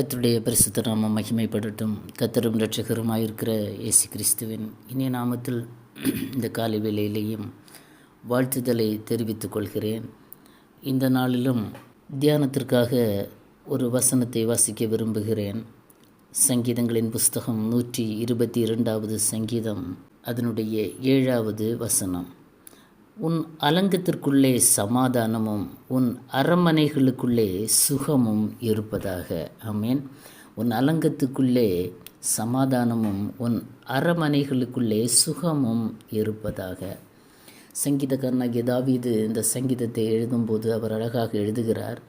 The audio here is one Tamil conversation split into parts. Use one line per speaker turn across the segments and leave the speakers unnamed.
கத்தருடைய பரிசுத்த நாமம் மகிமைப்படட்டும். கத்தரும் இரட்சகருமாயிருக்கிற இயேசு கிறிஸ்துவின் இனிய நாமத்தில் இந்த காலை வேளையிலேயும் வாழ்த்துதலை தெரிவித்துக் கொள்கிறேன். இந்த நாளிலும் தியானத்திற்காக ஒரு வசனத்தை வாசிக்க விரும்புகிறேன். சங்கீதங்களின் புஸ்தகம் நூற்றி இருபத்தி இரண்டாவது சங்கீதம் அதனுடைய ஏழாவது வசனம். உன் அலங்கத்திற்குள்ளே சமாதானமும் உன் அரண்மனைகளுக்குள்ளே சுகமும் இருப்பதாக. ஆமேன். உன் அலங்கத்துக்குள்ளே சமாதானமும் உன் அரமனைகளுக்குள்ளே சுகமும் இருப்பதாக. சங்கீதக்காரனாகிய தாவீது இந்த சங்கீதத்தை எழுதும்போது அவர் அழகாக எழுதுகிறார்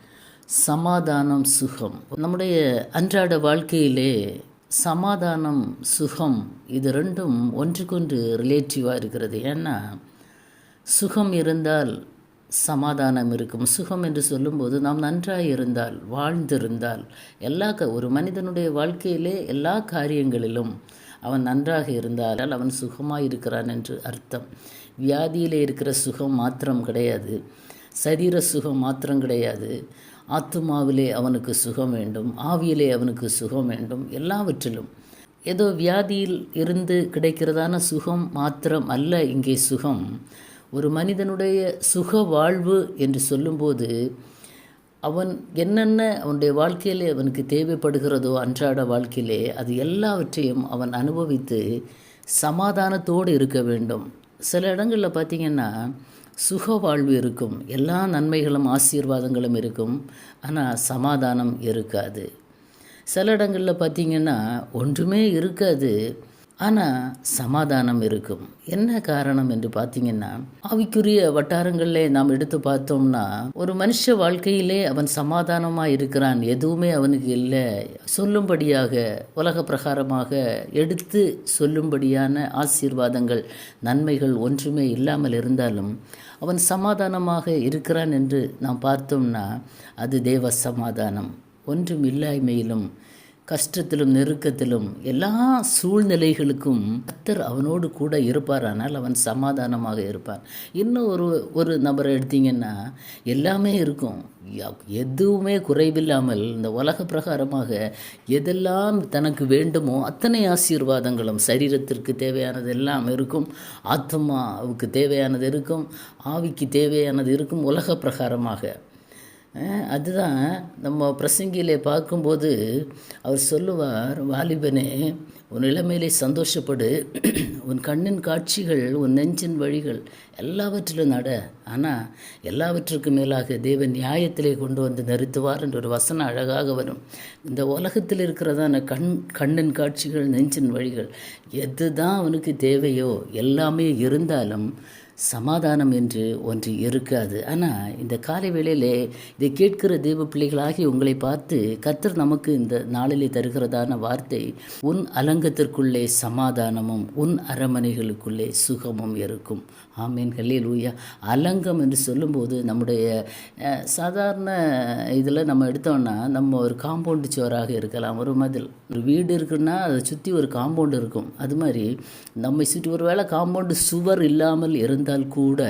சமாதானம் சுகம். நம்முடைய அன்றாட வாழ்க்கையிலே சமாதானம் சுகம் இது ரெண்டும் ஒன்றுக்கொன்று ரிலேட்டிவாக இருக்கிறது. ஏன்னா சுகம் இருந்தால் சமாதானம் இருக்கும். சுகம் என்று சொல்லும்போது நாம் நன்றாக இருந்தால் வாழ்ந்திருந்தால் எல்லா க ஒரு மனிதனுடைய வாழ்க்கையிலே எல்லா காரியங்களிலும் அவன் நன்றாக இருந்தால் அவன் சுகமாக இருக்கிறான் என்று அர்த்தம். வியாதியிலே இருக்கிற சுகம் மாத்திரம் கிடையாது. சரீர சுகம் மாத்திரம் கிடையாது. ஆத்துமாவிலே அவனுக்கு சுகம் வேண்டும். ஆவியிலே அவனுக்கு சுகம் வேண்டும். எல்லாவற்றிலும். ஏதோ வியாதியில் இருந்து கிடைக்கிறதான சுகம் மாத்திரம் அல்ல இங்கே சுகம். ஒரு மனிதனுடைய சுக வாழ்வு என்று சொல்லும்போது அவன் என்னென்ன அவனுடைய வாழ்க்கையிலே அவனுக்கு தேவைப்படுகிறதோ அன்றாட வாழ்க்கையிலே அது எல்லாவற்றையும் அவன் அனுபவித்து சமாதானத்தோடு இருக்க வேண்டும். சில இடங்களில் பார்த்திங்கன்னா சுக வாழ்வு இருக்கும். எல்லா நன்மைகளும் ஆசீர்வாதங்களும் இருக்கும். ஆனால் சமாதானம் இருக்காது. சில இடங்களில் பார்த்திங்கன்னா ஒன்றுமே இருக்காது. ஆனால் சமாதானம் இருக்கும். என்ன காரணம் என்று பார்த்தீங்கன்னா அவைக்குரிய வட்டாரங்களில் நாம் எடுத்து பார்த்தோம்னா ஒரு மனுஷ வாழ்க்கையிலே அவன் சமாதானமாக இருக்கிறான் எதுவுமே அவனுக்கு இல்லை. சொல்லும்படியாக உலக பிரகாரமாக எடுத்து சொல்லும்படியான ஆசீர்வாதங்கள் நன்மைகள் ஒன்றுமே இல்லாமல் இருந்தாலும் அவன் சமாதானமாக இருக்கிறான் என்று நாம் பார்த்தோம்னா அது தேவ சமாதானம். ஒன்றும் இல்லாய்மையிலும் கஷ்டத்திலும் நெருக்கத்திலும் எல்லா சூழ்நிலைகளுக்கும் கத்தர் அவனோடு கூட இருப்பார். ஆனால் அவன் சமாதானமாக இருப்பான். இன்னும் ஒரு ஒரு நபரை எடுத்தீங்கன்னா எல்லாமே இருக்கும். எதுவுமே குறைவில்லாமல் இந்த உலக பிரகாரமாக எதெல்லாம் தனக்கு வேண்டுமோ அத்தனை ஆசீர்வாதங்களும் சரீரத்திற்கு தேவையானது எல்லாம் இருக்கும். ஆத்மாவுக்கு தேவையானது இருக்கும். ஆவிக்கு தேவையானது இருக்கும். உலக பிரகாரமாக. அதுதான் நம்ம பிரசங்கியிலே பார்க்கும்போது அவர் சொல்லுவார் வாலிபனே உன் இளமையிலே சந்தோஷப்படு. உன் கண்ணின் காட்சிகள் உன் நெஞ்சின் வழிகள் எல்லாவற்றிலும் நட. ஆனால் எல்லாவற்றுக்கும் மேலாக தேவன் நியாயத்திலே கொண்டு வந்து நிறுத்துவார் என்ற ஒரு வசனம் அழகாக வரும். இந்த உலகத்தில் இருக்கிறதான கண் கண்ணின் காட்சிகள் நெஞ்சின் வழிகள் எது தான் அவனுக்கு தேவையோ எல்லாமே இருந்தாலும் சமாதானம் என்று ஒன்று இருக்காது. ஆனால் இந்த காலை வேளையிலே இதை கேட்கிற தெய்வ பிள்ளைகளாகி உங்களை பார்த்து கத்தர் நமக்கு இந்த நாளிலே தருகிறதான வார்த்தை உன் அலங்கத்திற்குள்ளே சமாதானமும் உன் அரமனைகளுக்குள்ளே சுகமும் இருக்கும். ஆமீன் கல்லே லூயா அலங்கம் என்று சொல்லும்போது நம்முடைய சாதாரண இதில் நம்ம எடுத்தோம்னா நம்ம ஒரு காம்பவுண்டு சுவராக இருக்கலாம். ஒரு மதில் ஒரு வீடு இருக்குன்னா அதை சுற்றி ஒரு காம்பவுண்டு இருக்கும். அது மாதிரி நம்மை சுற்றி ஒரு வேளை காம்பவுண்டு சுவர் இல்லாமல் இருந்தால் கூட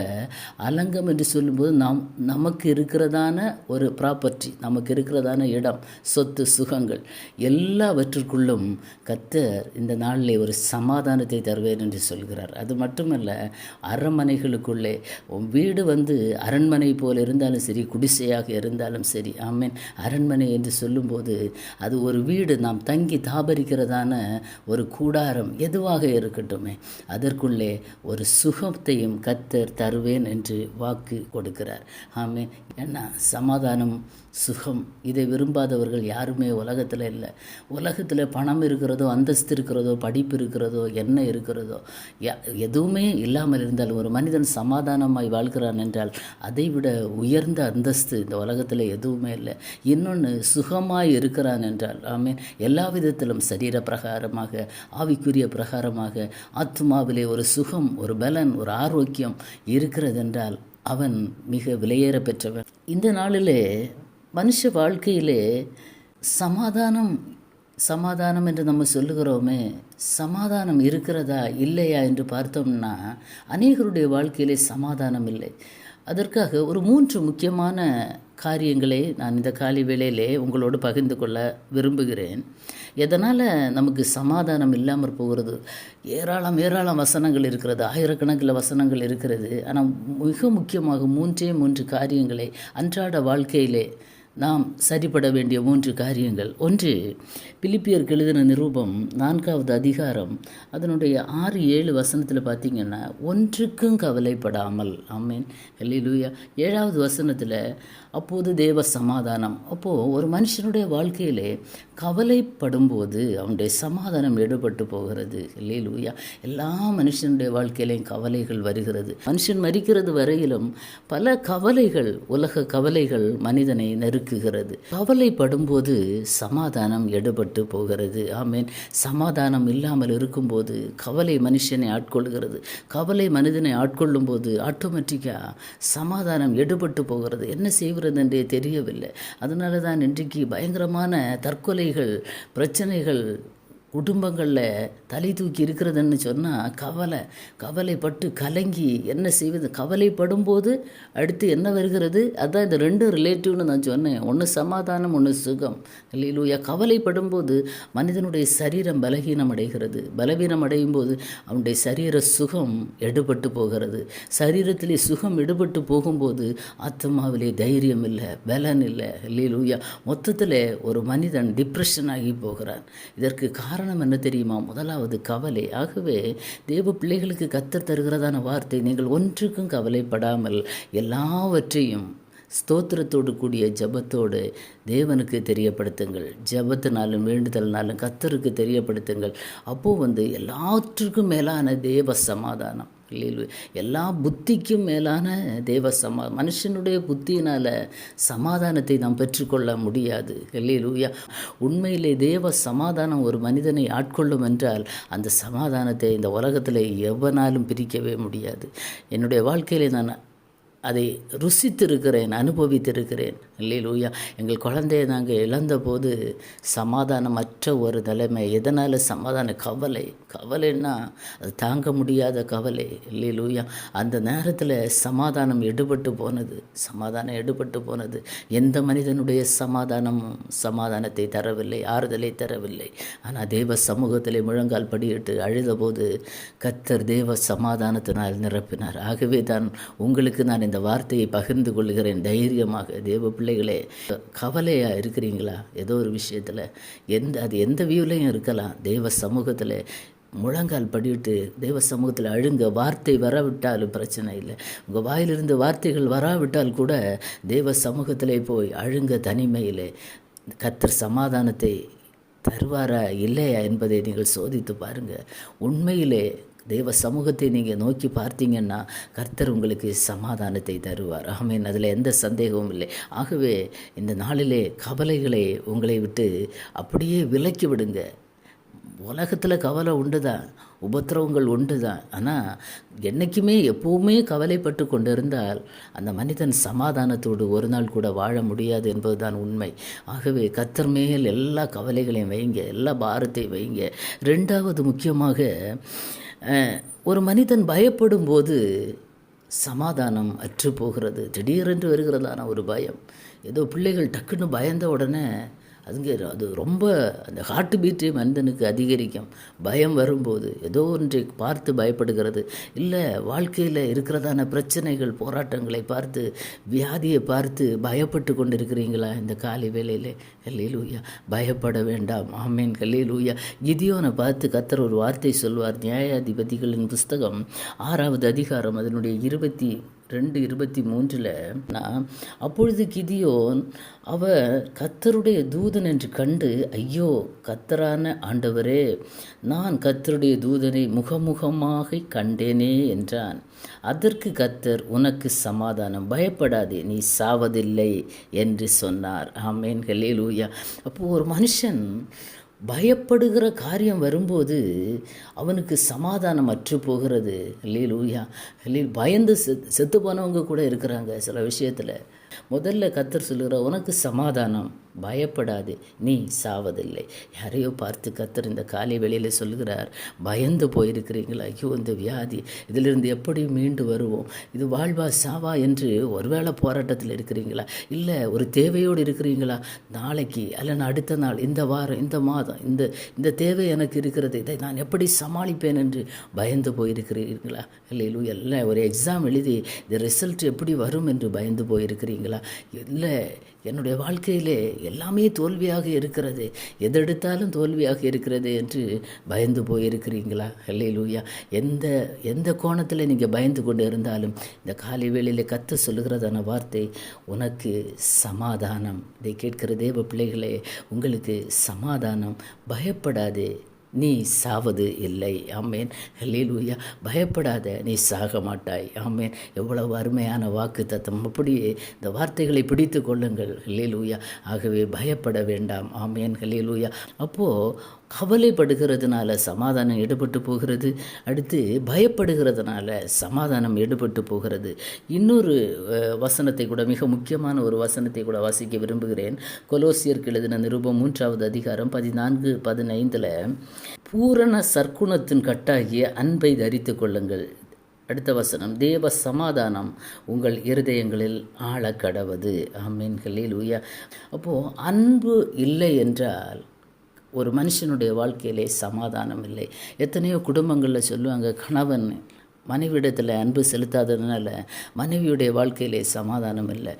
அலங்கம் என்று சொல்லும்போது நாம் நமக்கு இருக்கிறதான ஒரு ப்ராப்பர்ட்டி நமக்கு இருக்கிறதான இடம் சொத்து சுகங்கள் எல்லாவற்றிற்குள்ளும் கத்தர் இந்த நாளில் ஒரு சமாதானத்தை தருவேன் என்று சொல்கிறார். அது மட்டுமல்ல அரண்மனைகளுக்குள்ளே. வீடு வந்து அரண்மனை போல் இருந்தாலும் சரி குடிசையாக இருந்தாலும் சரி. ஆமீன். அரண்மனை என்று சொல்லும்போது அது ஒரு வீடு நாம் தங்கி தாபரிக்கிறதான ஒரு கூடாரம் எதுவாக இருக்கட்டுமே. அதற்குள்ளே ஒரு சுகத்தையும் கத்தர் தருவேன் என்று வாக்கு கொடுக்கிறார். ஆமே என்ன? சமாதானம் சுகம். இதை விரும்பாதவர்கள் யாருமே உலகத்தில் இல்லை. உலகத்தில் பணம் இருக்கிறதோ அந்தஸ்து இருக்கிறதோ படிப்பு இருக்கிறதோ என்ன இருக்கிறதோ எதுவுமே இல்லாமல் இருந்தால் ஒரு மனிதன் சமாதானமாய் வாழ்கிறான் என்றால் அதை விட உயர்ந்த அந்தஸ்து இந்த உலகத்தில் எதுவுமே இல்லை. இன்னொன்று சுகமாய் இருக்கிறான் என்றால் ஆமே எல்லா விதத்திலும் சரீர பிரகாரமாக ஆவிக்குரிய பிரகாரமாக ஆத்மாவிலே ஒரு சுகம் ஒரு பலன் ஒரு ஆரோக்கியம் இருக்கிறதென்றால் அவன் மிக விலையேற பெற்றவன். இந்த நாளிலே மனுஷ வாழ்க்கையிலே சமாதானம் சமாதானம் என்று நம்ம சொல்லுகிறோமே சமாதானம் இருக்கிறதா இல்லையா என்று பார்த்தோம்னா அநேகருடைய வாழ்க்கையிலே சமாதானம் இல்லை. அதற்காக ஒரு மூன்று முக்கியமான காரியங்களை நான் இந்த காலை வேளையிலே உங்களோடு பகிர்ந்து கொள்ள விரும்புகிறேன். எதனால் நமக்கு சமாதானம் இல்லாமல் போகிறது? ஏராளம் ஏராளம் வசனங்கள் இருக்கிறது ஆயிரக்கணக்கில் வசனங்கள் இருக்கிறது. ஆனால் மிக முக்கியமாக மூன்றே மூன்று காரியங்களை அன்றாட வாழ்க்கையிலே நாம் சரிபட வேண்டிய மூன்று காரியங்கள். ஒன்று பிலிப்பியருக்கு எழுதின நிரூபம் நான்காவது அதிகாரம் அதனுடைய ஆறு ஏழு வசனத்தில் பார்த்தீங்கன்னா ஒன்றுக்கும் கவலைப்படாமல். ஆமீன். ஹல்லேலூயா. ஏழாவது வசனத்தில் அப்போது தேவ சமாதானம். அப்போது ஒரு மனுஷனுடைய வாழ்க்கையிலே கவலைப்படும்போது அவனுடைய சமாதானம் எடுபட்டு போகிறது. ஹல்லேலூயா. எல்லா மனுஷனுடைய வாழ்க்கையிலையும் கவலைகள் வருகிறது. மனுஷன் மறிக்கிறது வரையிலும் பல கவலைகள் உலக கவலைகள் மனிதனை நெருக்குகிறது. கவலைப்படும்போது சமாதானம் எடுபட்டு போகிறது. ஆமேன். சமாதானம் இல்லாமல் இருக்கும்போது கவலை மனுஷனை ஆட்கொள்கிறது. கவலை மனிதனை ஆட்கொள்ளும் போது ஆட்டோமேட்டிக்காக சமாதானம் எடுபட்டு போகிறது. என்ன செய்வது என்றே தெரியவில்லை. அதனால தான் இன்றைக்கு பயங்கரமான தற்கொலைகள் பிரச்சனைகள் குடும்பங்களில் தலை தூக்கி இருக்கிறதுன்னு சொன்னால் கவலை. கவலைப்பட்டு கலங்கி என்ன செய்வது? கவலைப்படும் போது அடுத்து என்ன வருகிறது? அதுதான் இந்த ரெண்டு ரிலேட்டிவ்னு நான் சொன்னேன். ஒன்று சமாதானம் ஒன்று சுகம். இல்லையிலூயா கவலைப்படும் போது மனிதனுடைய சரீரம் பலகீனம் அடைகிறது. பலவீனம் அடையும் போது அவனுடைய சரீர சுகம் எடுபட்டு போகிறது. சரீரத்திலே சுகம் எடுபட்டு போகும்போது ஆத்மாவிலே தைரியம் இல்லை பலன் இல்லை. இல்லையிலூயா மொத்தத்தில் ஒரு மனிதன் டிப்ரெஷன் ஆகி போகிறான். இதற்கு காரணம் காரணம் என்ன தெரியுமா? முதலாவது கவலை. ஆகவே தேவ பிள்ளைகளுக்கு கத்தர் தருகிறதான வார்த்தை நீங்கள் ஒன்றுக்கும் கவலைப்படாமல் எல்லாவற்றையும் ஸ்தோத்திரத்தோடு கூடிய ஜபத்தோடு தேவனுக்கு தெரியப்படுத்துங்கள். ஜபத்தினாலும் வேண்டுதல்னாலும் கத்தருக்கு தெரியப்படுத்துங்கள். அப்போது வந்து எல்லாற்றுக்கும் மேலான தேவ சமாதானம். இல்லையில் எல்லா புத்திக்கும் மேலான தேவ சமா மனுஷனுடைய புத்தியினால் சமாதானத்தை நாம் பெற்றுக்கொள்ள முடியாது. இல்லையிலூயா உண்மையிலே தேவ சமாதானம் ஒரு மனிதனை ஆட்கொள்ளும் என்றால் அந்த சமாதானத்தை இந்த உலகத்தில் எவனாலும் பிரிக்கவே முடியாது. என்னுடைய வாழ்க்கையிலே நான் அதை ருசித்திருக்கிறேன் அனுபவித்திருக்கிறேன். இல்லையிலூயா எங்கள் குழந்தையை நாங்கள் இழந்தபோது சமாதானமற்ற ஒரு நிலைமை. எதனால் சமாதான கவலை? கவலைன்னா அது தாங்க முடியாத கவலை. இல்லையிலூயா அந்த நேரத்தில் சமாதானம் எடுபட்டு போனது. சமாதானம் எடுபட்டு போனது. எந்த மனிதனுடைய சமாதானமும் சமாதானத்தை தரவில்லை ஆறுதலை தரவில்லை. ஆனால் தேவ சமூகத்தில் முழங்கால் படியிட்டு அழுதபோது கத்தர் தேவ சமாதானத்தினால் நிரப்பினார். ஆகவே தான் உங்களுக்கு நான் இந்த வார்த்தையை பகிர்ந்து கொள்கிறேன் தைரியமாக. தேவ பிள்ளைகளே கவலையாக இருக்கிறீங்களா? ஏதோ ஒரு விஷயத்தில். எந்த அது எந்த வியூலையும் இருக்கலாம். தேவ சமூகத்தில் முழங்கால் படிவிட்டு தேவ சமூகத்தில் அழுங்க வார்த்தை வரவிட்டாலும் பிரச்சனை இல்லை. உங்கள் வாயிலிருந்து வார்த்தைகள் வராவிட்டால் கூட தேவ சமூகத்திலே போய் அழுங்க தனிமையிலே. கத்தர் சமாதானத்தை தருவாரா இல்லையா என்பதை நீங்கள் சோதித்து பாருங்கள் உண்மையிலே தேவ சமூகத்தை நீங்கள் நோக்கி பார்த்தீங்கன்னா கர்த்தர் உங்களுக்கு சமாதானத்தை தருவார். ஆமீன். அதில் எந்த சந்தேகமும் இல்லை. ஆகவே இந்த நாளிலே கவலைகளை உங்களை விட்டு அப்படியே விலக்கி விடுங்க. உலகத்தில் கவலை உண்டு தான் உபத்திரவங்கள் உண்டு தான் ஆனால் என்றைக்குமே எப்போவுமே கவலைப்பட்டு கொண்டிருந்தால் அந்த மனிதன் சமாதானத்தோடு ஒரு நாள் கூட வாழ முடியாது என்பதுதான் உண்மை. ஆகவே கத்தர் மேல் எல்லா கவலைகளையும் வைங்க எல்லா பாரத்தையும் வைங்க. ரெண்டாவது முக்கியமாக ஒரு மனிதன் பயப்படும் போது சமாதானம் அற்று போகிறது. திடீரென்று வருகிறதான ஒரு பயம். ஏதோ பிள்ளைகள் டக்குன்னு பயந்த உடனே அதுங்க அது ரொம்ப அந்த ஹார்ட் பீட்டு மனிதனுக்கு அதிகரிக்கும். பயம் வரும்போது ஏதோ ஒன்றை பார்த்து பயப்படுகிறது. இல்லை வாழ்க்கையில் இருக்கிறதான பிரச்சனைகள் போராட்டங்களை பார்த்து வியாதியை பார்த்து பயப்பட்டு கொண்டு இருக்கிறீங்களா இந்த காலை வேலையில் கல்லிலூயா பயப்பட வேண்டாம். ஆமேன் கல்லிலூயா கிதியோனை பார்த்து கத்தர் ஒரு வார்த்தை சொல்வார். நியாயாதிபதிகளின் புஸ்தகம் ஆறாவது அதிகாரம் அதனுடைய இருபத்தி ரெண்டு இருபத்தி மூன்றில் நான் அப்பொழுது கிதியோன் அவர் கத்தருடைய தூதன் என்று கண்டு ஐயோ கத்தரான ஆண்டவரே நான் கத்தருடைய தூதனை முகமுகமாக கண்டேனே என்றான். அதற்கு கத்தர் உனக்கு சமாதானம் பயப்படாதே நீ சாவதில்லை என்று சொன்னார். ஆமேன்களே லூயா அப்போது ஒரு மனுஷன் பயப்படுகிற காரியம் வரும்போது அவனுக்கு சமாதானம் அற்று போகிறது. இல்லையில் ஊயா இல்லையில் பயந்து செத்து செத்து போனவங்க கூட இருக்கிறாங்க சில விஷயத்தில். முதல்ல கத்தர் சொல்லுகிற உனக்கு சமாதானம். பயப்படாது நீ சாவதில்லை. யாரையோ பார்த்து கத்தர் இந்த காலை வேளையில் சொல்கிறார் பயந்து போயிருக்கிறீங்களா ஐயோ இந்த வியாதி. இதிலிருந்து எப்படி மீண்டு வருவோம்? இது வாழ்வா சாவா என்று ஒருவேளை போராட்டத்தில் இருக்கிறீங்களா இல்லை ஒரு தேவையோடு இருக்கிறீங்களா நாளைக்கு அல்ல அடுத்த நாள் இந்த வாரம் இந்த மாதம் இந்த இந்த தேவை எனக்கு இருக்கிறது. இதை நான் எப்படி சமாளிப்பேன் என்று பயந்து போயிருக்கிறீர்களா? இல்லை எல்லாம் ஒரு எக்ஸாம் எழுதி இந்த ரிசல்ட் எப்படி வரும் என்று பயந்து போயிருக்கிறீங்களா? இல்லை என்னுடைய வாழ்க்கையிலே எல்லாமே தோல்வியாக இருக்கிறது. எதெடுத்தாலும் தோல்வியாக இருக்கிறது என்று பயந்து போயிருக்கிறீங்களா? லூயா எந்த எந்த கோணத்தில் நீங்கள் பயந்து கொண்டு இருந்தாலும் இந்த காலை வேளையில் கற்று சொல்லுகிறதான வார்த்தை உனக்கு சமாதானம். இதை கேட்கிற தேவ பிள்ளைகளே உங்களுக்கு சமாதானம். பயப்படாதே. நீ சாவது இல்லை. ஆமேன். லூயா பயப்படாத நீ சாக மாட்டாய். ஆமேன். எவ்வளவு அருமையான வாக்கு தத்தம். அப்படியே இந்த வார்த்தைகளை பிடித்து கொள்ளுங்கள். லீலூயா ஆகவே பயப்பட வேண்டாம். ஆமேன். லீலூயா அப்போது கவலைப்படுகிறதுனால சமாதானம் எடுபட்டு போகிறது. அடுத்து பயப்படுகிறதுனால சமாதானம் எடுபட்டு போகிறது. இன்னொரு வசனத்தை கூட மிக முக்கியமான ஒரு வசனத்தை கூட வாசிக்க விரும்புகிறேன். கொலோசியருக்கு எழுதின நிருபம் மூன்றாவது அதிகாரம் பதினான்கு பதினைந்தில் பூரண சர்க்குணத்தின் கட்டாகிய அன்பை தரித்து கொள்ளுங்கள். அடுத்த வசனம் தேவ சமாதானம் உங்கள் இருதயங்களில் ஆழ கடவது. ஆமீன்களில் உயா அப்போது அன்பு இல்லை என்றால் ஒரு மனுஷனுடைய வாழ்க்கையிலே சமாதானம் இல்லை எத்தனையோ குடும்பங்களில் சொல்லுவாங்க கணவன் மனைவிடத்தில் அன்பு செலுத்தாததுனால மனைவியுடைய வாழ்க்கையிலே சமாதானம் இல்லை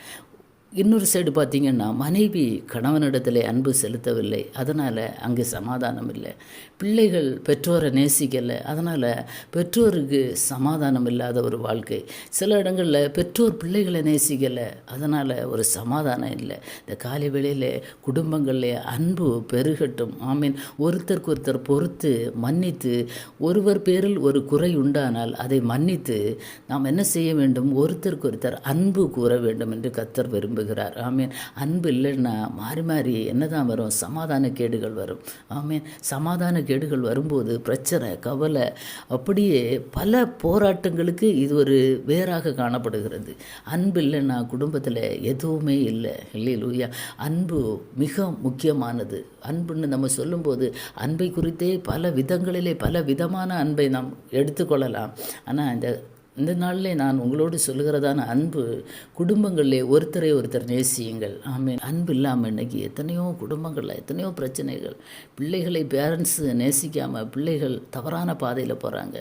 இன்னொரு சைடு பார்த்திங்கன்னா மனைவி கணவனிடத்தில் அன்பு செலுத்தவில்லை. அதனால் அங்கே சமாதானம் இல்லை. பிள்ளைகள் பெற்றோரை நேசிக்கலை. அதனால் பெற்றோருக்கு சமாதானம் இல்லாத ஒரு வாழ்க்கை. சில இடங்களில் பெற்றோர் பிள்ளைகளை நேசிக்கலை. அதனால் ஒரு சமாதானம் இல்லை. இந்த காலை வேளையில் குடும்பங்களில் அன்பு பெருகட்டும். ஆமீன். ஒருத்தருக்கு ஒருத்தர் பொறுத்து மன்னித்து ஒருவர் பேரில் ஒரு குறை உண்டானால் அதை மன்னித்து நாம் என்ன செய்ய வேண்டும்? ஒருத்தருக்கு ஒருத்தர் அன்பு கூற வேண்டும் என்று கத்தர் விரும்பு விரும்புகிறார் ஆமீன். அன்பு இல்லைன்னா மாறி மாறி என்னதான் வரும்? சமாதான கேடுகள் வரும். ஆமீன். சமாதான கேடுகள் வரும்போது பிரச்சனை கவலை அப்படியே பல போராட்டங்களுக்கு இது ஒரு வேறாக காணப்படுகிறது. அன்பு இல்லைன்னா குடும்பத்தில் எதுவுமே இல்லை. இல்லை லூயா அன்பு மிக முக்கியமானது. அன்புன்னு நம்ம சொல்லும்போது அன்பை குறித்தே பல விதங்களிலே பல விதமான அன்பை நாம் எடுத்துக்கொள்ளலாம். ஆனால் இந்த இந்த நாளில் நான் உங்களோடு சொல்லுகிறதான அன்பு குடும்பங்களிலே ஒருத்தரை ஒருத்தர் நேசியுங்கள். ஆமே அன்பு இல்லாமல் இன்றைக்கி எத்தனையோ குடும்பங்களில் எத்தனையோ பிரச்சனைகள். பிள்ளைகளை பேரண்ட்ஸு நேசிக்காமல் பிள்ளைகள் தவறான பாதையில் போகிறாங்க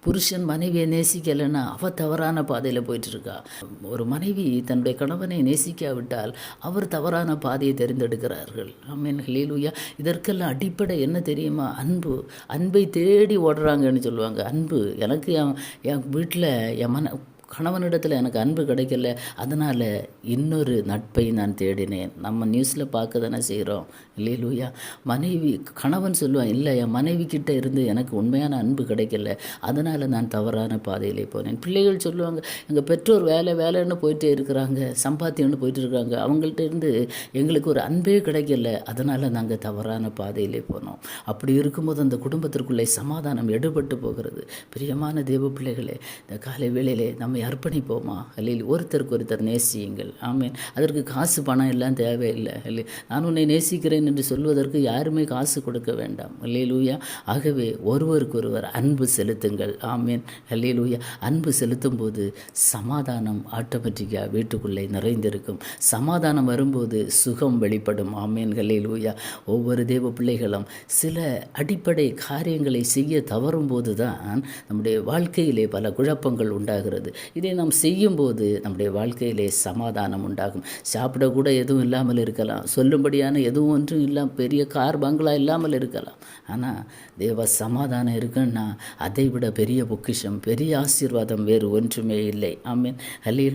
புருஷன் மனைவியை நேசிக்கலைன்னா அவள் தவறான பாதையில் போயிட்டுருக்கா. ஒரு மனைவி தன்னுடைய கணவனை நேசிக்காவிட்டால் அவர் தவறான பாதையை தேர்ந்தெடுக்கிறார்கள். ஆமீன் ஹலீலுயா இதற்கெல்லாம் அடிப்படை என்ன தெரியுமா? அன்பு. அன்பை தேடி ஓடுறாங்கன்னு சொல்லுவாங்க. அன்பு. எனக்கு என் என் வீட்டில் என் மன கணவனிடத்தில் எனக்கு அன்பு கிடைக்கல அதனால் இன்னொரு நட்பை நான் தேடினேன். நம்ம நியூஸில் பார்க்க தானே செய்கிறோம் இல்லையிலூயா? மனைவி கணவன் சொல்லுவான் இல்லை என் மனைவி கிட்டே இருந்து எனக்கு உண்மையான அன்பு கிடைக்கல. அதனால் நான் தவறான பாதையிலே போனேன். பிள்ளைகள் சொல்லுவாங்க எங்கள் பெற்றோர் வேலை வேலைன்னு போயிட்டே இருக்கிறாங்க. சம்பாத்தியம்னு போயிட்டு இருக்காங்க. அவங்கள்ட்ட இருந்து எங்களுக்கு ஒரு அன்பே கிடைக்கல. அதனால் நாங்கள் தவறான பாதையிலே போனோம். அப்படி இருக்கும்போது அந்த குடும்பத்திற்குள்ளே சமாதானம் எடுபட்டு போகிறது. பிரியமான தேவ பிள்ளைகளே இந்த காலை வேளையிலே நம்ம நம்மை அர்ப்பணிப்போமா? அல்லையில் ஒருத்தருக்கு ஒருத்தர் நேசியுங்கள். ஆமேன். அதற்கு காசு பணம் எல்லாம் தேவையில்லை. இல்லை நான் உன்னை நேசிக்கிறேன் என்று சொல்வதற்கு யாருமே காசு கொடுக்க வேண்டாம். அல்லையிலூயா ஆகவே ஒருவருக்கு ஒருவர் அன்பு செலுத்துங்கள். ஆமேன். அல்லையிலூயா அன்பு செலுத்தும் போது சமாதானம் ஆட்டோமேட்டிக்காக வீட்டுக்குள்ளே நிறைந்திருக்கும். சமாதானம் வரும்போது சுகம் வெளிப்படும். ஆமேன். அல்லையிலூயா ஒவ்வொரு தேவ பிள்ளைகளும் சில அடிப்படை காரியங்களை செய்ய தவறும் போது தான் நம்முடைய வாழ்க்கையிலே பல குழப்பங்கள் உண்டாகிறது. இதை நாம் செய்யும்போது நம்முடைய வாழ்க்கையிலே சமாதானம் உண்டாகும். சாப்பிடக்கூட எதுவும் இல்லாமல் இருக்கலாம். சொல்லும்படியான எதுவும் ஒன்றும் இல்லாமல் பெரிய கார் பங்களா இல்லாமல் இருக்கலாம். ஆனால் தேவ சமாதானம் இருக்குன்னா அதை விட பெரிய பொக்கிஷம் பெரிய ஆசீர்வாதம் வேறு ஒன்றுமே இல்லை. ஆமீன்.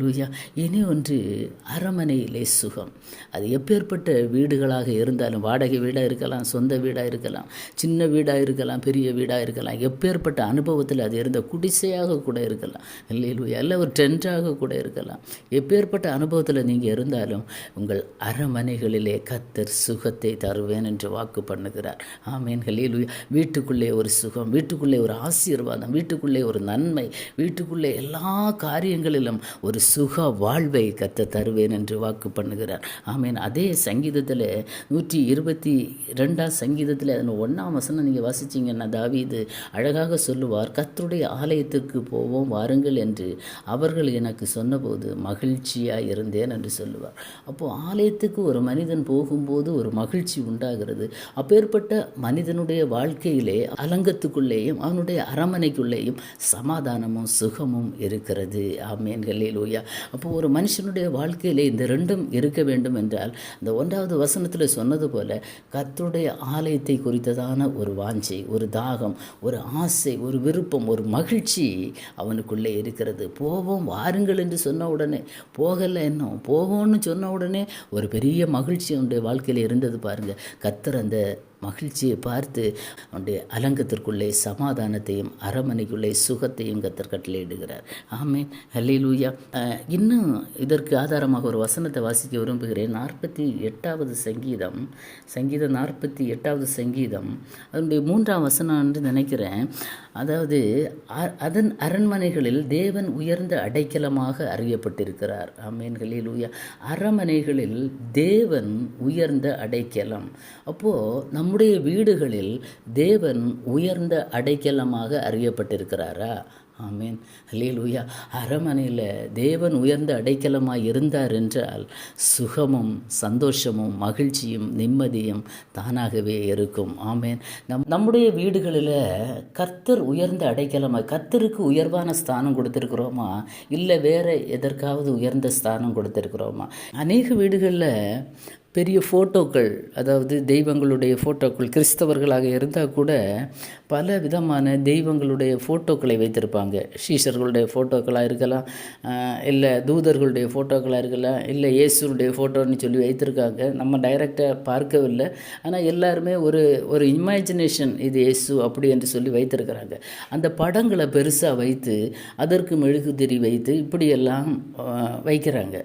லூயா இனி ஒன்று அரமனையிலே சுகம். அது எப்பேற்பட்ட வீடுகளாக இருந்தாலும் வாடகை வீடாக இருக்கலாம் சொந்த வீடாக இருக்கலாம் சின்ன வீடாக இருக்கலாம் பெரிய வீடாக இருக்கலாம் எப்பேற்பட்ட அனுபவத்தில் அது இருந்த குடிசையாக கூட இருக்கலாம். லூயா இல்லை ஒரு டென்ட்டாக கூட இருக்கலாம். எப்பேற்பட்ட அனுபவத்தில் நீங்கள் இருந்தாலும் உங்கள் அரமனைகளிலே கத்தர் சுகத்தை தருவேன் என்று வாக்கு பண்ணுகிறார். ஆமேன் வீட்டுக்குள்ளே ஒரு சுகம் வீட்டுக்குள்ளே ஒரு ஆசீர்வாதம் வீட்டுக்குள்ளே ஒரு நன்மை வீட்டுக்குள்ளே எல்லா காரியங்களிலும் ஒரு சுக வாழ்வை கத்த தருவேன் என்று வாக்கு பண்ணுகிறார். ஆமேன். அதே சங்கீதத்தில் நூற்றி இருபத்தி ரெண்டாம் சங்கீதத்தில் அதன் ஒன்றாம் வசனம் நீங்கள் வாசிச்சிங்கன்னா இது அழகாக சொல்லுவார் கத்தருடைய ஆலயத்துக்கு போவோம் வாருங்கள் என்று அவர்கள் எனக்கு சொன்னபோது மகிழ்ச்சியாக இருந்தேன் என்று சொல்லுவார். அப்போது ஆலயத்துக்கு ஒரு மனிதன் போகும்போது ஒரு மகிழ்ச்சி உண்டாகிறது. அப்பேற்பட்ட மனிதனுடைய வாழ்க்கையிலே அலங்கத்துக்குள்ளேயும் அவனுடைய அரமனைக்குள்ளேயும் சமாதானமும் சுகமும் இருக்கிறது. ஆமேன்களே லூயா அப்போ ஒரு மனுஷனுடைய வாழ்க்கையிலே இந்த ரெண்டும் இருக்க வேண்டும் என்றால் இந்த ஒன்றாவது வசனத்தில் சொன்னது போல கத்துடைய ஆலயத்தை குறித்ததான ஒரு வாஞ்சை ஒரு தாகம் ஒரு ஆசை ஒரு விருப்பம் ஒரு மகிழ்ச்சி அவனுக்குள்ளே இருக்கிறது. போவோம் வாருங்கள் என்று சொன்ன உடனே போகலை இன்னும் போவோன்னு சொன்ன உடனே ஒரு பெரிய மகிழ்ச்சி உண்டு வாழ்க்கையில் இருந்தது பாருங்கள் கத்தர் அந்த மகிழ்ச்சியை பார்த்து அவனுடைய அலங்கத்திற்குள்ளே சமாதானத்தையும் அரமனைக்குள்ளே சுகத்தையும் கத்தர் கட்டளையிடுகிறார். ஆமே ஹலிலூயா இன்னும் இதற்கு ஆதாரமாக ஒரு வசனத்தை வாசிக்க விரும்புகிறேன். நாற்பத்தி எட்டாவது சங்கீதம். சங்கீதம் நாற்பத்தி எட்டாவது சங்கீதம். அதனுடைய மூன்றாம் வசனம் என்று நினைக்கிறேன். அதாவது அ- அதன் அரண்மனைகளில் தேவன் உயர்ந்த அடைக்கலமாக அறியப்பட்டிருக்கிறார். ஆமேன். ஹல்லேலூயா. அரண்மனைகளில் தேவன் உயர்ந்த அடைக்கலம். அப்போது நம்முடைய வீடுகளில் தேவன் உயர்ந்த அடைக்கலமாக அறியப்பட்டிருக்கிறாரா? ஆமீன். ஹல்லேலூயா. அரமனையில் தேவன் உயர்ந்த அடைக்கலமாக இருந்தார் என்றால் சுகமும் சந்தோஷமும் மகிழ்ச்சியும் நிம்மதியும் தானாகவே இருக்கும். ஆமேன். நம் நம்முடைய வீடுகளில் கர்த்தர் உயர்ந்த அடைக்கலமாக கர்த்தருக்கு உயர்வான ஸ்தானம் கொடுத்துருக்குறோமா? இல்லை வேறு எதற்காவது உயர்ந்த ஸ்தானம் கொடுத்துருக்குறோமா? அநேக வீடுகளில் பெரிய ஃபோட்டோக்கள் அதாவது தெய்வங்களுடைய ஃபோட்டோக்கள் கிறிஸ்தவர்களாக இருந்தால் கூட பல விதமான தெய்வங்களுடைய ஃபோட்டோக்களை வைத்திருப்பாங்க. ஷீஷர்களுடைய ஃபோட்டோக்களாக இருக்கலாம் இல்லை தூதர்களுடைய ஃபோட்டோக்களாக இருக்கலாம் இல்லை இயேசுடைய ஃபோட்டோன்னு சொல்லி வைத்திருக்காங்க. நம்ம டைரெக்டாக பார்க்கவில்லை. ஆனால் எல்லாருமே ஒரு ஒரு இமேஜினேஷன் இது இயேசு அப்படி என்று சொல்லி வைத்திருக்கிறாங்க. அந்த படங்களை பெருசாக வைத்து அதற்கு மெழுகுதிரி வைத்து இப்படியெல்லாம் வைக்கிறாங்க.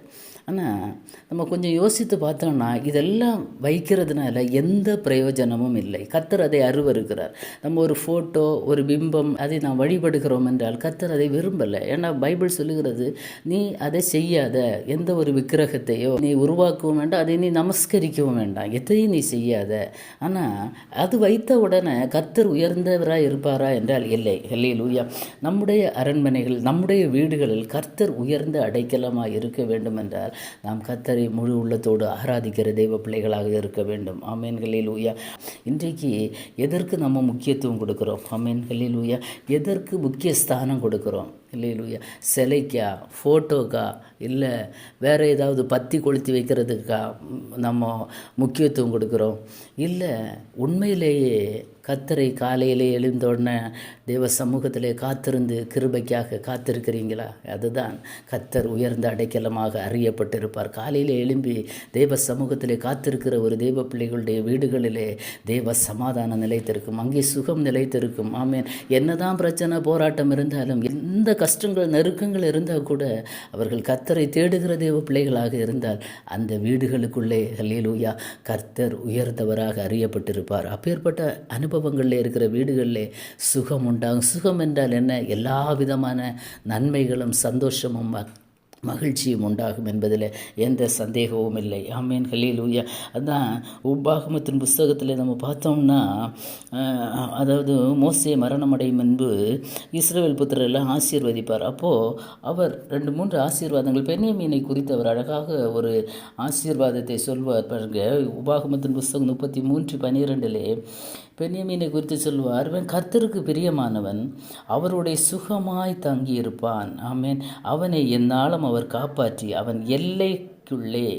ஆனால் நம்ம கொஞ்சம் யோசித்து பார்த்தோம்னா இதெல்லாம் வைக்கிறதுனால எந்த பிரயோஜனமும் இல்லை. கர்த்தர் அதை அருவருக்கிறார். நம்ம ஒரு ஃபோட்டோ ஒரு பிம்பம் அதை நாம் வழிபடுகிறோம் என்றால் கர்த்தர் அதை விரும்பலை. ஏன்னா பைபிள் சொல்லுகிறது நீ அதை செய்யாத. எந்த ஒரு விக்கிரகத்தையோ நீ உருவாக்கவும் வேண்டாம் அதை நீ நமஸ்கரிக்கவும் வேண்டாம். எதையும் நீ செய்யாத. ஆனால் அது வைத்த உடனே கர்த்தர் உயர்ந்தவராக இருப்பாரா என்றால் இல்லை. ஹல்லேலூயா. நம்முடைய அரண்மனைகள் நம்முடைய வீடுகளில் கர்த்தர் உயர்ந்த அடைக்கலமாக இருக்க வேண்டும் என்றால் நாம் கத்தரை முழு உள்ளத்தோடு ஆராதிக்கிற தெய்வ பிள்ளைகளாக இருக்க வேண்டும். ஆமேன்களில் ஊயா இன்றைக்கு எதற்கு நம்ம முக்கியத்துவம் கொடுக்குறோம்? ஆமேன்களில் ஊயா எதற்கு முக்கிய ஸ்தானம் கொடுக்குறோம்? இல்லையிலுயா சிலைக்கா ஃபோட்டோக்கா இல்லை வேறு ஏதாவது பத்தி கொளுத்தி வைக்கிறதுக்கா நம்ம முக்கியத்துவம் கொடுக்குறோம்? இல்லை உண்மையிலேயே கத்தரை காலையிலே எழுந்த உடனே தேவ சமூகத்திலே காத்திருந்து கிருபைக்காக காத்திருக்கிறீங்களா? அதுதான் கத்தர் உயர்ந்த அடைக்கலமாக அறியப்பட்டிருப்பார். காலையில் எழும்பி தேவ சமூகத்திலே காத்திருக்கிற ஒரு தெய்வ பிள்ளைகளுடைய வீடுகளிலே தேவ சமாதானம் நிலைத்திருக்கும். அங்கே சுகம் நிலைத்திருக்கும். ஆமேன். என்னதான் பிரச்சனை போராட்டம் இருந்தாலும் எந்த கஷ்டங்கள் நெருக்கங்கள் இருந்தால் கூட அவர்கள் கத்தரை தேடுகிற தேவ பிள்ளைகளாக இருந்தால் அந்த வீடுகளுக்குள்ளே ஹல்லேலூயா கர்த்தர் உயர்ந்தவராக அறியப்பட்டிருப்பார். அப்பேற்பட்ட அனுபவங்களில் இருக்கிற வீடுகளிலே சுகம் உண்டாகும். சுகம் என்றால் என்ன? எல்லா விதமான நன்மைகளும் சந்தோஷமும் மகிழ்ச்சியும் உண்டாகும் என்பதில் எந்த சந்தேகமும் இல்லை. ஆமேன். ஹலீலூயா அதான் உபாகமத்தின் புஸ்தகத்தில் நம்ம பார்த்தோம்னா அதாவது மோசே மரணமடையும் முன்பு இஸ்ரேல் புத்திரெல்லாம் ஆசீர்வதிப்பார். அப்போது அவர் ரெண்டு மூன்று ஆசீர்வாதங்கள் பெண்ணியமீனை குறித்து அவர் அழகாக ஒரு ஆசீர்வாதத்தை சொல்வார் பாருங்க. உபாகமத்தின் புஸ்தகம் முப்பத்தி மூன்று பன்னிரெண்டிலே பெண்ணியமீனை குறித்து சொல்வார் இவன் கர்த்தருக்கு பிரியமானவன் அவருடைய சுகமாய் தங்கியிருப்பான். ஆமேன். அவனை எந்நாளும் அவர் காப்பாற்றி அவன் எல்லைக்குள்ளே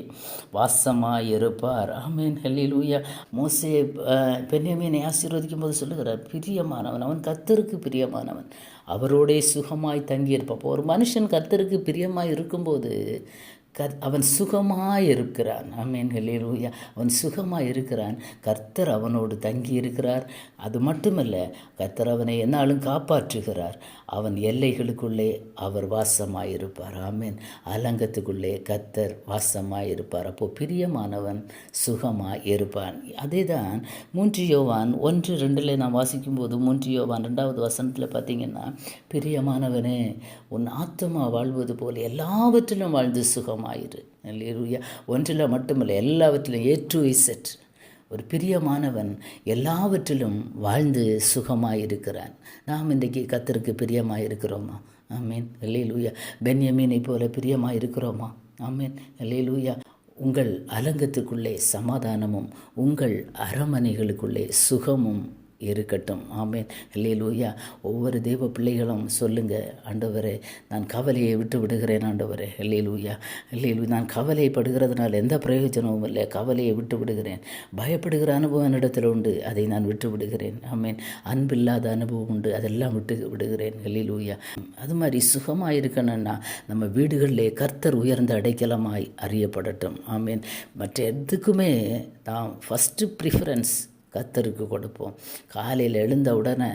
வாசமாக இருப்பார் ஆமேன். ஹல்லேலூயா. மோசே பெண்ணியமீனை ஆசீர்வதிக்கும் போது சொல்லுகிறார் பிரியமானவன் அவன் கத்தருக்கு பிரியமானவன் அவரோடே சுகமாய் தங்கியிருப்பான். அப்போ ஒரு மனுஷன் கத்தருக்கு பிரியமாக இருக்கும்போது கர் அவன் சுகமாக இருக்கிறான் ஆமேன் ஹல்லேலூயா. அவன் சுகமாக இருக்கிறான் கர்த்தர் அவனோடு தங்கி இருக்கிறார் அது மட்டுமல்ல கர்த்தர் அவனை என்னாலும் காப்பாற்றுகிறார். அவன் எல்லைகளுக்குள்ளே அவர் வாசமாயிருப்பார். ஆமேன். அலங்கத்துக்குள்ளே கத்தர் வாசமாயிருப்பார். அப்போது பிரியமானவன் சுகமாக இருப்பான் அதே தான் மூன்று யோவான் ஒன்று ரெண்டில் நான் வாசிக்கும்போது மூன்று யோவான் ரெண்டாவது வசனத்தில் பார்த்தீங்கன்னா பிரியமானவனே உன் ஆத்மா வாழ்வது போல் எல்லாவற்றிலும் வாழ்ந்து சுகமாயிரு. ஒன்றில் மட்டுமல்ல எல்லாவற்றிலும் ஏ டு ஒரு பிரியமானவன் எல்லாவற்றிலும் வாழ்ந்து சுகமாயிருக்கிறான். நாம் இன்றைக்கி கத்தருக்கு பிரியமாக இருக்கிறோமா ஆமீன். அல்லேலூயா. பென்யமீனை போல பிரியமாக இருக்கிறோமா ஆமீன். அல்லேலூயா. உங்கள் அலங்கத்துக்குள்ளே சமாதானமும் உங்கள் அரமனைகளுக்குள்ளே சுகமும் இருக்கட்டும். ஆமேன். இல்லையிலூயா ஒவ்வொரு தெய்வ பிள்ளைகளும் சொல்லுங்கள் ஆண்டவரே நான் கவலையை விட்டு விடுகிறேன் ஆண்டவரே. இல்லையிலூயா இல்லையிலு நான் கவலைப்படுகிறதுனால எந்த பிரயோஜனமும் இல்லை. கவலையை விட்டு விடுகிறேன். பயப்படுகிற அனுபவம் என்னிடத்தில் உண்டு. அதை நான் விட்டு விடுகிறேன். ஆமேன். அன்பில்லாத அனுபவம் உண்டு. அதெல்லாம் விட்டு விடுகிறேன். இல்லையிலூயா அது மாதிரி சுகமாக இருக்கணும்னா நம்ம வீடுகளிலே கர்த்தர் உயர்ந்த அடைக்கலமாய் அறியப்படட்டும். ஆமேன். மற்ற எதுக்குமே தான் ஃபஸ்ட்டு ப்ரிஃபரன்ஸ் கத்தருக்கு கொடுப்போம். காலையில் எழுந்த உடனே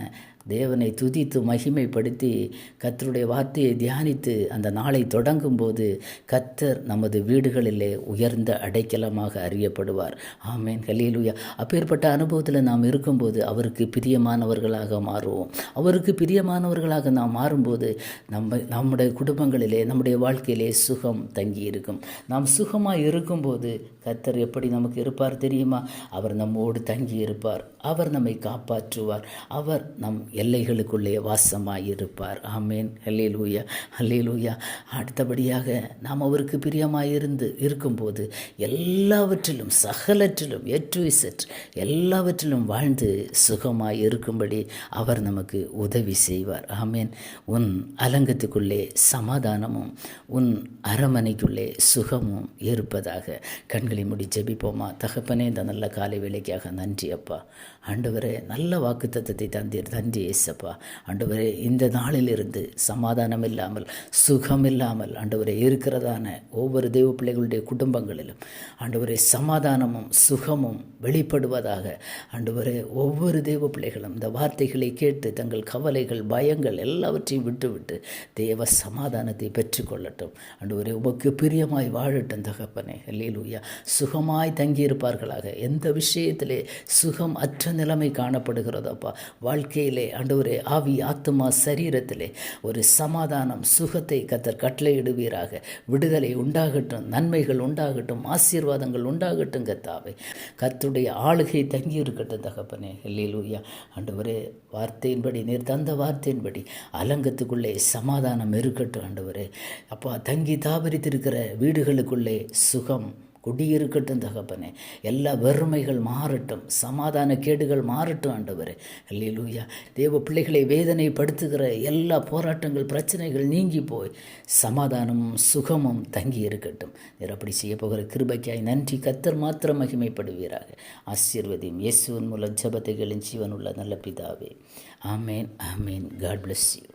தேவனை துதித்து மகிமைப்படுத்தி கத்தருடைய வார்த்தையை தியானித்து அந்த நாளை தொடங்கும் போது கத்தர் நமது வீடுகளிலே உயர்ந்த அடைக்கலமாக அறியப்படுவார். ஆமேன். கலியலுயா அப்பேற்பட்ட அனுபவத்தில் நாம் இருக்கும்போது அவருக்கு பிரியமானவர்களாக மாறுவோம். அவருக்கு பிரியமானவர்களாக நாம் மாறும்போது நம்ம நம்முடைய குடும்பங்களிலே நம்முடைய வாழ்க்கையிலே சுகம் தங்கி இருக்கும் நாம் சுகமாக இருக்கும்போது கத்தர் எப்படி நமக்கு இருப்பார் தெரியுமா? அவர் நம்மோடு தங்கி இருப்பார் அவர் நம்மை காப்பாற்றுவார். அவர் நம் எல்லைகளுக்குள்ளே வாசமாயிருப்பார். ஆமேன். ஹல்லேலூயா. ஹல்லேலூயா. அடுத்தபடியாக நாம் அவருக்கு பிரியமாயிருந்து இருக்கும்போது எல்லாவற்றிலும் சகலற்றிலும் எற்று இசட் எல்லாவற்றிலும் வாழ்ந்து சுகமாய் இருக்கும்படி அவர் நமக்கு உதவி செய்வார். ஆமேன். உன் அலங்கத்துக்குள்ளே சமாதானமும் உன் அரமனைக்குள்ளே சுகமும் இருப்பதாக கண்களை முடி ஜெபிப்போமா? தகப்பனே இந்த நல்ல காலை வேலைக்காக நன்றி அப்பா. ஆண்டவரே நல்ல வாக்கு தத்துவத்தை தந்தீர் தந்தி ஏசப்பா ஆண்டவரே இந்த நாளிலிருந்து சமாதானம் இல்லாமல் சுகம் இல்லாமல் ஆண்டவரே இருக்கிறதான ஒவ்வொரு தெய்வ பிள்ளைகளுடைய குடும்பங்களிலும் ஆண்டவரே சமாதானமும் சுகமும் வெளிப்படுவதாக ஆண்டவரே ஒவ்வொரு தெய்வ பிள்ளைகளும் இந்த வார்த்தைகளை கேட்டு தங்கள் கவலைகள் பயங்கள் எல்லாவற்றையும் விட்டுவிட்டு தேவ சமாதானத்தை பெற்றுக்கொள்ளட்டும். ஆண்டவரே உமக்கு பிரியமாய் வாழட்டும் தகப்பனே. லீலூயா சுகமாய் தங்கியிருப்பார்களாக. எந்த விஷயத்திலே சுகம் அற்ற நிலைமை காணப்படுகிறதப்பா. வாழ்க்கையிலே ஆண்டவரே ஆவி ஆத்மா சரீரத்திலே ஒரு சமாதானம் சுகத்தை கத்தர் கட்டளையிடுவீராக. விடுதலை உண்டாகட்டும் நன்மைகள் உண்டாகட்டும் ஆசீர்வாதங்கள் உண்டாகட்டும் கத்தாவை. கத்துடைய ஆளுகை தங்கி இருக்கட்டும் தகப்பனே. இல்லையிலூயா ஆண்டவரே வார்த்தையின்படி நீர் தந்த வார்த்தையின்படி அலங்கத்துக்குள்ளே சமாதானம் இருக்கட்டும் ஆண்டவரே. அப்பா தங்கி தாபரித்திருக்கிற வீடுகளுக்குள்ளே சுகம் குடியிருக்கட்டும் தகப்பனே. எல்லா வறுமைகள் மாறட்டும். சமாதான கேடுகள் மாறட்டும் ஆண்டவரே. அல்லேலூயா. தேவ பிள்ளைகளை வேதனைப்படுத்துகிற எல்லா போராட்டங்கள் பிரச்சனைகள் நீங்கி போய் சமாதானமும் சுகமும் தங்கி இருக்கட்டும். நீர் அப்படி செய்ய போகிற கிருபைக்காய் நன்றி. கத்தர் மாத்திரம் மகிமைப்படுவீராக. ஆசீர்வதியும் இயேசுவின் மூலம் ஜபத்தைகளின் ஜீவனுள்ள நல்ல பிதாவே. ஆமேன் ஆமேன். God bless you